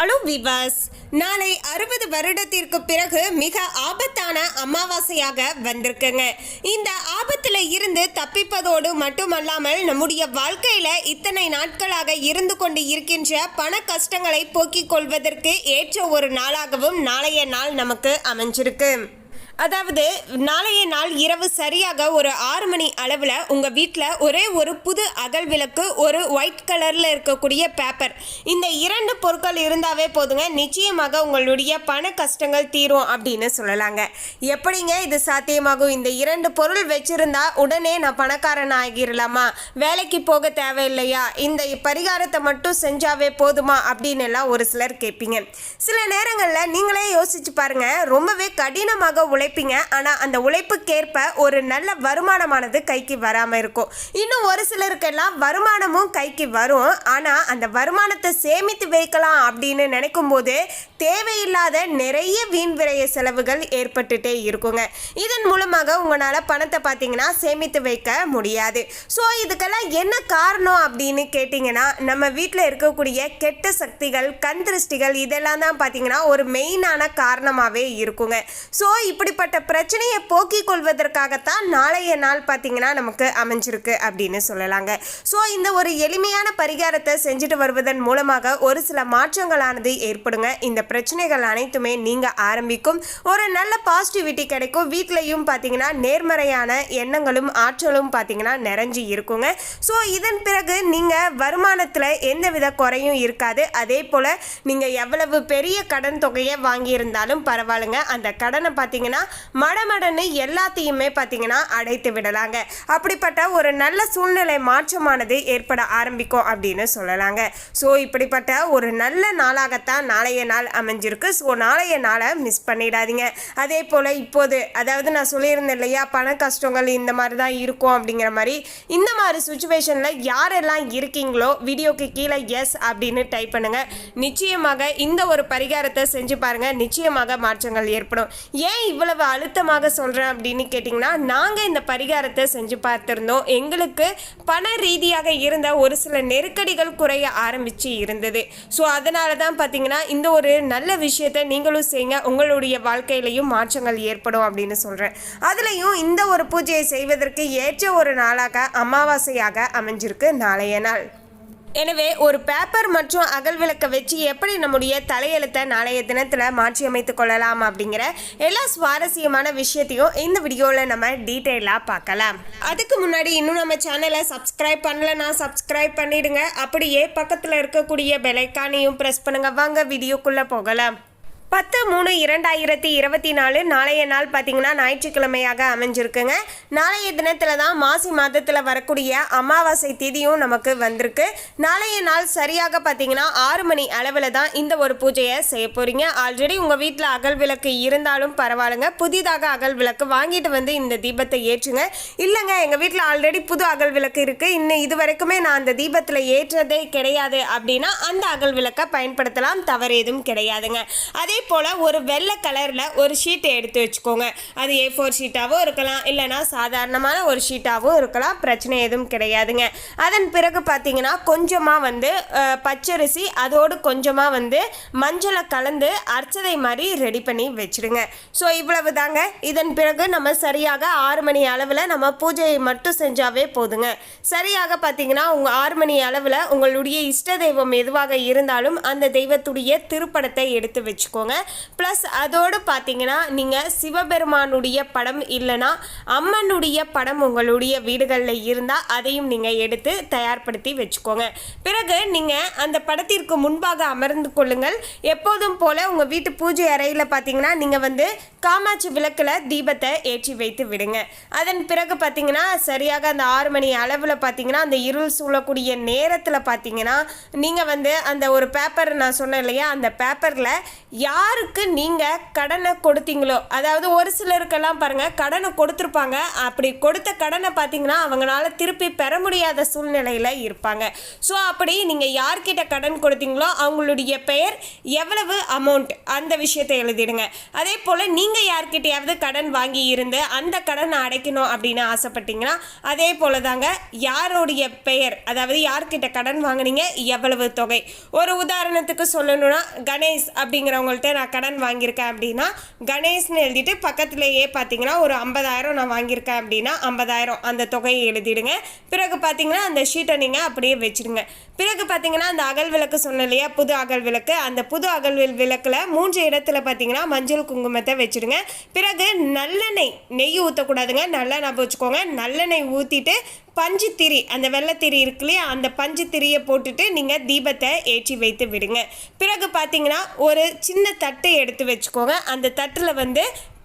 Hello விவாஸ் நாளை அறுபது வருடத்திற்கு பிறகு மிக ஆபத்தான அமாவாசையாக வந்திருக்குங்க. இந்த ஆபத்தில் இருந்து தப்பிப்பதோடு மட்டுமல்லாமல் நம்முடைய வாழ்க்கையில் இத்தனை நாட்களாக இருந்து கொண்டு இருக்கின்ற பண கஷ்டங்களை போக்கிக் கொள்வதற்கு ஏற்ற ஒரு நாளாகவும் நாளைய நாள் நமக்கு அமைஞ்சிருக்கு. அதாவது நாளைய நாள் இரவு சரியாக ஒரு ஆறு மணி அளவில் உங்கள் வீட்டில் ஒரே ஒரு புது அகல் விளக்கு ஒரு ஒயிட் கலரில் இருக்கக்கூடிய பேப்பர் இந்த இரண்டு பொருட்கள் இருந்தாவே போதுங்க. நிச்சயமாக உங்களுடைய பண கஷ்டங்கள் தீரும் அப்படின்னு சொல்லலாங்க. எப்படிங்க இது சாத்தியமாகும்? இந்த இரண்டு பொருள் வச்சிருந்தா உடனே நான் பணக்காரன் ஆகிடலாமா வேலைக்கு போக தேவையில்லையா? இந்த பரிகாரத்தை மட்டும் செஞ்சாவே போதுமா? அப்படின்னு எல்லாம் ஒரு சிலர் கேட்பீங்க. சில நேரங்களில் நீங்களே யோசிச்சு பாருங்க. ரொம்பவே கடினமாக உழை உழைப்பீங்க ஆனால் அந்த உழைப்புக்கேற்ப ஒரு நல்ல வருமானமானது கைக்கு வராமல் இருக்கும். இன்னும் ஒரு சிலருக்கெல்லாம் வருமானமும் கைக்கு வரும். ஆனால் அந்த வருமானத்தை சேமித்து வைக்கலாம் அப்படின்னு நினைக்கும் போது தேவையில்லாத நிறைய வீண் விரைய செலவுகள் ஏற்பட்டுட்டே இருக்குங்க. இதன் மூலமாக உங்களால் பணத்தை பார்த்தீங்கன்னா சேமித்து வைக்க முடியாது. ஸோ இதுக்கெல்லாம் என்ன காரணம் அப்படின்னு கேட்டிங்கன்னா நம்ம வீட்டில் இருக்கக்கூடிய கெட்ட சக்திகள் கண் திருஷ்டிகள் இதெல்லாம் தான் பார்த்தீங்கன்னா ஒரு மெயினான காரணமாகவே இருக்குங்க. ஸோ இப்படி இப்படிப்பட்ட பிரச்சனையை போக்கிக் கொள்வதற்காகத்தான் நாளைய நாள் பார்த்தீங்கன்னா நமக்கு அமைஞ்சிருக்கு அப்படின்னு சொல்லலாங்க. ஸோ இந்த ஒரு எளிமையான பரிகாரத்தை செஞ்சுட்டு வருவதன் மூலமாக ஒரு சில மாற்றங்களானது ஏற்படுங்க. இந்த பிரச்சனைகள் அனைத்துமே நீங்கள் ஆரம்பிக்கும். ஒரு நல்ல பாசிட்டிவிட்டி கிடைக்கும். வீட்லேயும் பார்த்தீங்கன்னா நேர்மறையான எண்ணங்களும் ஆற்றலும் பார்த்தீங்கன்னா நிறைஞ்சு இருக்குங்க. ஸோ இதன் பிறகு நீங்கள் வருமானத்தில் எந்தவித குறையும் இருக்காது. அதே போல் நீங்கள் எவ்வளவு பெரிய கடன் தொகையை வாங்கியிருந்தாலும் பரவாயில்லைங்க. அந்த கடனை பார்த்தீங்கன்னா மடமடன்னு எல்லாத்தையுமே பார்த்தீங்கன்னா அடைத்து விடலாங்க. அப்படிப்பட்ட ஒரு நல்ல சூழ்நிலை மாற்றமானது ஏற்பட ஆரம்பிக்கும் அப்படின்னு சொல்லலாங்க. ஸோ இப்படிப்பட்ட ஒரு நல்ல நாளாகத்தான் நாளைய நாள் அமைஞ்சிருக்கு. ஸோ நாளைய நாளை மிஸ் பண்ணிடாதீங்க. அதே போல் இப்போது அதாவது நான் சொல்லியிருந்தேன் இல்லையா பண கஷ்டங்கள் இந்த மாதிரி தான் இருக்கும் அப்படிங்கிற மாதிரி இந்த மாதிரி சுச்சுவேஷனில் யாரெல்லாம் இருக்கீங்களோ வீடியோக்கு கீழே எஸ் அப்படின்னு டைப் பண்ணுங்க. நிச்சயமாக இந்த ஒரு பரிகாரத்தை செஞ்சு பாருங்க. நிச்சயமாக மாற்றங்கள் ஏற்படும். ஏன் இவ்வளவு அழுத்தமாக சொல்கிறேன் அப்படின்னு கேட்டிங்கன்னா நாங்கள் இந்த பரிகாரத்தை செஞ்சு பார்த்துருந்தோம். எங்களுக்கு பண ரீதியாக இருந்த ஒரு சில நெருக்கடிகள் குறைய ஆரம்பித்து இருந்தது. ஸோ அதனால தான் பார்த்தீங்கன்னா இந்த ஒரு நல்ல விஷயத்தை நீங்களும் செய்யுங்க உங்களுடைய வாழ்க்கையிலையும் மாற்றங்கள் ஏற்படும் அப்படின்னு சொல்கிறேன் அதுலேயும் இந்த ஒரு பூஜையை செய்வதற்கு ஏற்ற ஒரு நாளாக அமாவாசையாக அமைஞ்சிருக்கு நாளைய நாள். எனவே ஒரு பேப்பர் மற்றும் அகல் விளக்கை வச்சு எப்படி நம்முடைய தலையெழுத்தை நாளைய தினத்தில் மாற்றி அமைத்துக் கொள்ளலாம் அப்படிங்கிற எல்லா சுவாரஸ்யமான விஷயத்தையும் இந்த வீடியோவில் நம்ம டீட்டெயிலாக பார்க்கலாம். அதுக்கு முன்னாடி இன்னும் நம்ம சேனலை சப்ஸ்கிரைப் பண்ணலன்னா சப்ஸ்கிரைப் பண்ணிடுங்க. அப்படியே பக்கத்தில் இருக்கக்கூடிய பெலைக்கானையும் ப்ரெஸ் பண்ணுங்க. வாங்க வீடியோக்குள்ளே போகலாம். பத்து மூணு இரண்டாயிரத்தி இருபத்தி நாலு நாளைய நாள் பார்த்தீங்கன்னா ஞாயிற்றுக்கிழமையாக அமைஞ்சிருக்குங்க. நாளைய தினத்தில் தான் மாசி மாதத்தில் வரக்கூடிய அமாவாசை திதியும் நமக்கு வந்திருக்கு. நாளைய நாள் சரியாக பார்த்தீங்கன்னா ஆறு மணி அளவில் தான் இந்த ஒரு பூஜையை செய்ய போகிறீங்க ஆல்ரெடி உங்கள் வீட்டில் அகல் விளக்கு இருந்தாலும் பரவாயில்லைங்க. புதிதாக அகல் விளக்கு வாங்கிட்டு வந்து இந்த தீபத்தை ஏற்றுங்க. இல்லைங்க எங்கள் வீட்டில் ஆல்ரெடி புது அகல் விளக்கு இருக்குது இன்னும் இது வரைக்குமே நான் அந்த தீபத்தில் ஏற்றதே கிடையாது அப்படின்னா அந்த அகல் விளக்கை பயன்படுத்தலாம். தவறு எதுவும் கிடையாதுங்க. அதே போல் ஒரு வெள்ளை கலரில் ஒரு ஷீட்டை எடுத்து வச்சுக்கோங்க. அது ஏ ஃபோர் ஷீட்டாகவும் இருக்கலாம். இல்லைனா சாதாரணமான ஒரு ஷீட்டாகவும் இருக்கலாம். பிரச்சனை எதுவும் கிடையாதுங்க. அதன் பிறகு பார்த்தீங்கன்னா கொஞ்சமாக வந்து பச்சரிசி அதோடு கொஞ்சமாக வந்து மஞ்சளை கலந்து அர்ச்சதை மாதிரி ரெடி பண்ணி வச்சிடுங்க. ஸோ இவ்வளவு தாங்க இதன் பிறகு நம்ம சரியாக ஆறு மணி அளவில் நம்ம பூஜையை மட்டும் செஞ்சாவே போதுங்க. சரியாக பார்த்தீங்கன்னா உங்கள் ஆறு மணி அளவில் உங்களுடைய இஷ்ட தெய்வம் எதுவாக இருந்தாலும் அந்த தெய்வத்துடைய திருப்படத்தை எடுத்து வச்சுக்கோங்க. ப்ளஸ் அதோடு பார்த்தீங்கன்னா நீங்கள் சிவபெருமானுடைய படம் இல்லைன்னா அம்மனுடைய படம் உங்களுடைய வீடுகளில் இருந்தால் அதையும் நீங்கள் எடுத்து தயார்படுத்தி வச்சுக்கோங்க. பிறகு நீங்கள் அந்த படத்திற்கு முன்பாக அமர்ந்து கொள்ளுங்கள். எப்போதும் போல் உங்கள் வீட்டு பூஜை அறையில் பார்த்தீங்கன்னா நீங்கள் வந்து காமாட்சி விளக்கில் தீபத்தை ஏற்றி வைத்து விடுங்க. அதன் பிறகு பார்த்தீங்கன்னா சரியாக அந்த ஆறு மணி அளவில் பார்த்தீங்கன்னா அந்த இருள் சூழக்கூடிய நேரத்தில் பார்த்தீங்கன்னா நீங்கள் வந்து அந்த ஒரு பேப்பர் நான் சொன்னேன் இல்லையா அந்த பேப்பரில் யார் யாருக்கு நீங்கள் கடனை கொடுத்தீங்களோ அதாவது ஒரு சிலருக்கெல்லாம் பாருங்கள் கடனை கொடுத்துருப்பாங்க. அப்படி கொடுத்த கடனை பார்த்தீங்கன்னா அவங்களால திருப்பி பெற முடியாத சூழ்நிலையில் இருப்பாங்க. ஸோ அப்படி நீங்கள் யார்கிட்ட கடன் கொடுத்தீங்களோ அவங்களுடைய பெயர் எவ்வளவு அமௌண்ட் அந்த விஷயத்தை எழுதிடுங்க. அதே போல் நீங்கள் யார்கிட்டயாவது கடன் வாங்கி இருந்து அந்த கடனை அடைக்கணும் அப்படின்னு ஆசைப்பட்டீங்கன்னா அதே போல் தாங்க யாருடைய பெயர் அதாவது யார்கிட்ட கடன் வாங்குனீங்க எவ்வளவு தொகை. ஒரு உதாரணத்துக்கு சொல்லணும்னா கணேஷ் அப்படிங்கிறவங்கள்ட்ட நான் கடன் வாங்கியிருக்கேன் அப்படின்னா கணேஷ்னு எழுதிட்டு பக்கத்துலேயே பார்த்தீங்கன்னா ஒரு ஐம்பதாயிரம் நான் வாங்கியிருக்கேன் அப்படின்னா ஐம்பதாயிரம் அந்த தொகையை எழுதிடுங்க. பிறகு பார்த்தீங்கன்னா அந்த ஷீட்டை நீங்கள் அப்படியே வச்சிடுங்க. பிறகு பார்த்தீங்கன்னா அந்த அகல் விளக்கு சொன்ன இல்லையா? புது அகல் விளக்கு. அந்த புது அகல் விளக்கில் மூன்று இடத்துல பார்த்தீங்கன்னா மஞ்சள் குங்குமத்தை வச்சுடுங்க. பிறகு நல்லெண்ணெய் நெய் ஊற்றக்கூடாதுங்க நல்லா ஞாபகம் வச்சுக்கோங்க. நல்லெண்ணெய் ஊற்றிட்டு பஞ்சு திரி அந்த வெள்ளத்திரி இருக்கு இல்லையா? அந்த பஞ்சு திரியை போட்டுட்டு நீங்கள் தீபத்தை ஏற்றி வைத்து விடுங்க. பிறகு பார்த்தீங்கன்னா ஒரு சின்ன தட்டு எடுத்து வச்சுக்கோங்க. அந்த தட்டில் வந்து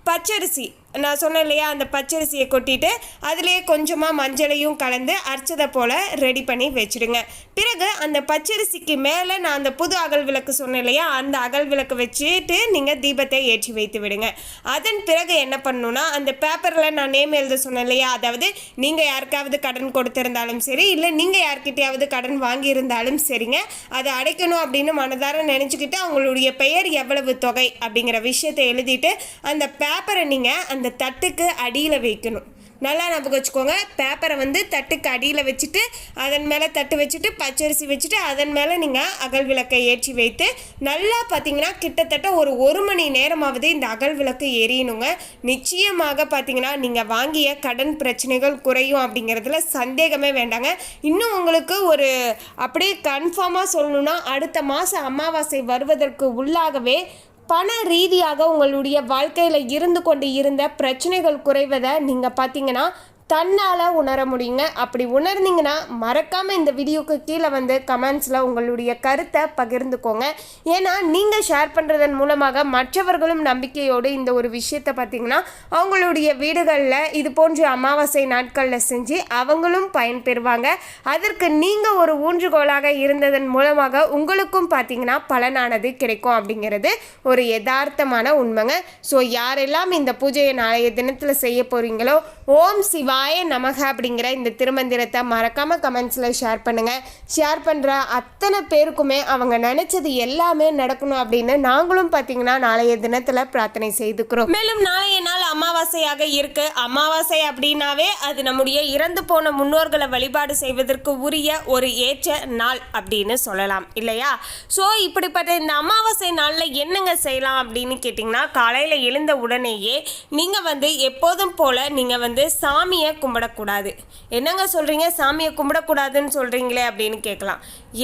பச்சரிசி நான் சொன்னேன் இல்லையா அந்த பச்சரிசியை கொட்டிட்டு அதிலே கொஞ்சமாக மஞ்சளையும் கலந்து அரைச்சதை போல் ரெடி பண்ணி வச்சுடுங்க. பிறகு அந்த பச்சரிசிக்கு மேலே நான் அந்த புது அகல் விளக்கு சொன்னேன் இல்லையா அந்த அகல் விளக்கு வச்சுட்டு நீங்கள் தீபத்தை ஏற்றி வைத்து விடுங்க. அதன் பிறகு என்ன பண்ணணும்னா அந்த பேப்பரில் நான் நேம் எழுத சொன்னேன் இல்லையா அதாவது நீங்கள் யாருக்காவது கடன் கொடுத்துருந்தாலும் சரி இல்லை நீங்கள் யார்கிட்டையாவது கடன் வாங்கியிருந்தாலும் சரிங்க அதை அடைக்கணும் அப்படின்னு மனதார நினச்சிக்கிட்டு அவங்களுடைய பெயர் எவ்வளவு தொகை அப்படிங்கிற விஷயத்தை எழுதிட்டு அந்த பேப்பரை நீங்கள் அந்த தட்டுக்கு அடியில் வைக்கணும். நல்லா ஞாபகம் வச்சுக்கோங்க. பேப்பரை வந்து தட்டுக்கு அடியில் வச்சுட்டு அதன் மேலே தட்டு வச்சுட்டு பச்சரிசி வச்சுட்டு அதன் மேலே நீங்கள் அகல் விளக்கை ஏற்றி வைத்து நல்லா பார்த்தீங்கன்னா கிட்டத்தட்ட ஒரு ஒரு மணி நேரமாவது இந்த அகல் விளக்கு எரியணுங்க. நிச்சயமாக பார்த்தீங்கன்னா நீங்கள் வாங்கிய கடன் பிரச்சனைகள் குறையும் அப்படிங்கிறதுல சந்தேகமே வேண்டாங்க. இன்னும் உங்களுக்கு ஒரு அப்படியே கன்ஃபார்மாக சொல்லணும்னா அடுத்த மாதம் அமாவாசை வருவதற்கு உள்ளாகவே பண ரீதியாக உங்களுடைய வாழ்க்கையில் இருந்து கொண்டு இருந்த பிரச்சனைகள் குறைவதை நீங்கள் பார்த்தீங்கன்னா தன்னால் உணர முடியுங்க. அப்படி உணர்ந்தீங்கன்னா மறக்காமல் இந்த வீடியோக்கு கீழே வந்து கமெண்ட்ஸில் உங்களுடைய கருத்தை பகிர்ந்துக்கோங்க. ஏன்னா நீங்கள் ஷேர் பண்ணுறதன் மூலமாக மற்றவர்களும் நம்பிக்கையோடு இந்த ஒரு விஷயத்தை பார்த்தீங்கன்னா அவங்களுடைய வீடுகளில் இது போன்ற அமாவாசை நாட்களில் செஞ்சு அவங்களும் பயன்பெறுவாங்க அதற்கு நீங்கள் ஒரு ஊன்றுகோலாக இருந்ததன் மூலமாக உங்களுக்கும் பார்த்தீங்கன்னா பலனானது கிடைக்கும் அப்படிங்கிறது ஒரு யதார்த்தமான உண்மைங்க. ஸோ யாரெல்லாம் இந்த பூஜையை நாளைய தினத்தில் செய்ய போகிறீங்களோ ஓம் சிவாய நமக அப்படிங்கிற இந்த திருமந்திரத்தை மறக்காம கமெண்ட்ஸில் ஷேர் பண்ணுங்க. ஷேர் பண்ணுற அத்தனை பேருக்குமே அவங்க நினைச்சது எல்லாமே நடக்கணும் அப்படின்னு நாங்களும் பார்த்தீங்கன்னா நாளைய தினத்தில் பிரார்த்தனை செய்துக்கிறோம். மேலும் நாளைய நாள் அமாவாசையாக இருக்கு. அமாவாசை அப்படின்னாவே அது நம்முடைய இறந்து போன முன்னோர்களை வழிபாடு செய்வதற்கு உரிய ஒரு ஏற்ற நாள் அப்படின்னு சொல்லலாம். இல்லையா? ஸோ இப்படிப்பட்ட இந்த அமாவாசை நாளில் என்னங்க செய்யலாம் அப்படின்னு கேட்டிங்கன்னா காலையில் எழுந்த உடனேயே நீங்கள் வந்து எப்போதும் போல் நீங்கள் வந்து சாமியை கும்பிடக்கூடாது. என்னங்க சொல்கிறீங்க சாமியை கும்பிடக்கூடாதுன்னு சொல்கிறீங்களே அப்படின்னு கேட்கலாம்.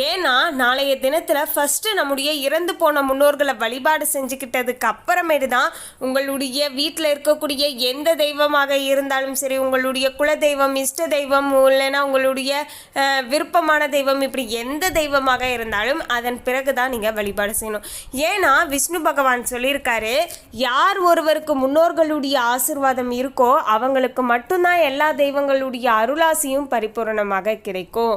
ஏன்னா நாளைய தினத்தில் ஃபஸ்ட்டு நம்முடைய இறந்து போன முன்னோர்களை வழிபாடு செஞ்சுக்கிட்டதுக்கு அப்புறமேட்டு தான் உங்களுடைய வீட்டில் இருக்கக்கூடிய எந்த தெய்வமாக இருந்தாலும் சரி உங்களுடைய குல தெய்வம் இஷ்ட தெய்வம் இல்லைன்னா உங்களுடைய விருப்பமான தெய்வம் இப்படி எந்த தெய்வமாக இருந்தாலும் அதன் பிறகு தான் நீங்கள் வழிபாடு செய்யணும். ஏன்னா விஷ்ணு பகவான் சொல்லியிருக்காரு யார் ஒருவருக்கு முன்னோர்களுடைய ஆசிர்வாதம் இருக்கோ அவங்களுக்கு மட்டும்தான் எல்லா தெய்வங்களுடைய அருளாசியும் பரிபூரணமாக கிடைக்கும்.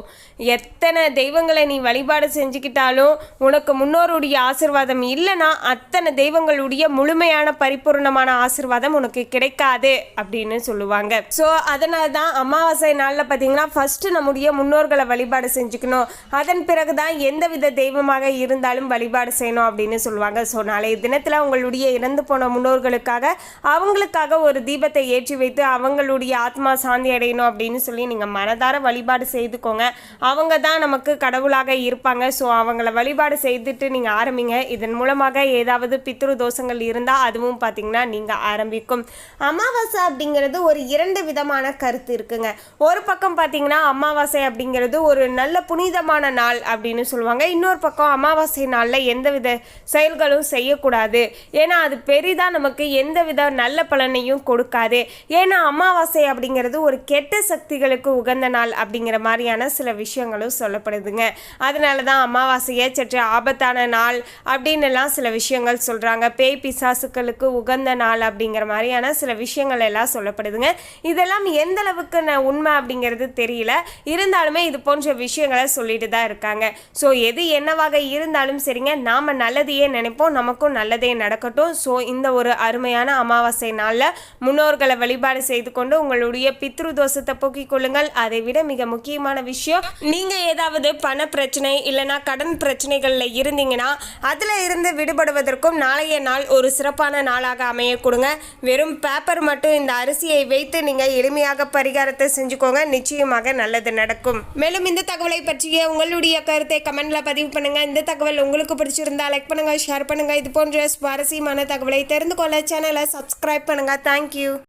எத்தனை தெய்வங்களை நீ வழிபாடு செஞ்சுக்கிட்டாலும் உனக்கு முன்னோருடைய ஆசிர்வாதம் இல்லைன்னா அத்தனை தெய்வங்களுடைய முழுமையான பரிபூரணமான ஆசிர்வாதம் உனக்கு கிடைக்காது அப்படின்னு சொல்லுவாங்க. ஸோ அதனால தான் அமாவாசை நாளில் பார்த்தீங்கன்னா ஃபஸ்ட்டு நம்முடைய முன்னோர்களை வழிபாடு செஞ்சுக்கணும். அதன் பிறகு தான் எந்தவித தெய்வமாக இருந்தாலும் வழிபாடு செய்யணும் அப்படின்னு சொல்லுவாங்க. ஸோ நாளைய தினத்தில் உங்களுடைய இறந்து போன முன்னோர்களுக்காக அவங்களுக்காக ஒரு தீபத்தை ஏற்றி வைத்து அவங்களுடைய ஆத்ம சாந்தி அடையணும் அப்படின்னு சொல்லி நீங்கள் மனதார வழிபாடு செய்துக்கோங்க. அவங்க தான் நமக்கு கடவுளாக இருப்பாங்க. ஸோ அவங்கள வழிபாடு செய்துட்டு நீங்கள் ஆரம்பிங்க. இதன் மூலமாக ஏதாவது பித்ரு தோஷங்கள் இருந்தால் அதுவும் பார்த்தீங்கன்னா நீங்கள் ஆரம்பிக்கும். அமாவாசை அப்படிங்கிறது ஒரு இரண்டு விதமான கருத்து இருக்குங்க. ஒரு பக்கம் பார்த்தீங்கன்னா அமாவாசை அப்படிங்கிறது ஒரு நல்ல புனிதமான நாள் அப்படின்னு சொல்லுவாங்க. இன்னொரு பக்கம் அமாவாசை நாளில் எந்தவித செயல்களும் செய்யக்கூடாது. ஏன்னா அது பெரிதாக நமக்கு எந்தவித நல்ல பலனையும் கொடுக்காது. ஏன்னா அமாவாசை அப்படிங்கிற அப்படிங்கிறது ஒரு கெட்ட சக்திகளுக்கு உகந்த நாள் அப்படிங்கிற மாதிரியான சில விஷயங்களும் சொல்லப்படுதுங்க. அதனால தான் அமாவாசையை சற்று ஆபத்தான நாள் அப்படின்னு எல்லாம் சில விஷயங்கள் சொல்கிறாங்க பேய் பிசாசுக்களுக்கு உகந்த நாள் அப்படிங்கிற மாதிரியான சில விஷயங்கள் எல்லாம் சொல்லப்படுதுங்க. இதெல்லாம் எந்த அளவுக்கு நான் உண்மை அப்படிங்கிறது தெரியல. இருந்தாலுமே இது போன்ற விஷயங்களை சொல்லிட்டு தான் இருக்காங்க. ஸோ எது என்னவாக இருந்தாலும் சரிங்க நாம் நல்லதையே நினைப்போம் நமக்கும் நல்லதே நடக்கட்டும். ஸோ இந்த ஒரு அருமையான அமாவாசை நாளில் முன்னோர்களை வழிபாடு செய்து கொண்டு உங்களுடைய பித்ரு தோஷத்தை போக்கிக் கொள்ளுங்கள். அதை விட மிக முக்கியமான விஷயம் நீங்கள் ஏதாவது பண பிரச்சனை இல்லைனா கடன் பிரச்சனைகளில் இருந்தீங்கன்னா அதில் இருந்து விடுபடுவதற்கும் நாளைய நாள் ஒரு சிறப்பான நாளாக அமைய கொடுங்க. வெறும் பேப்பர் மட்டும் இந்த அரிசியை வைத்து நீங்கள் எளிமையாக பரிகாரத்தை செஞ்சுக்கோங்க. நிச்சயமாக நல்லது நடக்கும். மேலும் இந்த தகவலை பற்றிய உங்களுடைய கருத்தை கமெண்ட்ல பதிவு பண்ணுங்க. இந்த தகவல் உங்களுக்கு பிடிச்சிருந்தா லைக் பண்ணுங்க ஷேர் பண்ணுங்க. இது போன்ற சுவாரஸ்யமான தகவலை தெரிந்து கொள்ள சேனலை சப்ஸ்கிரைப் பண்ணுங்க. தேங்க்யூ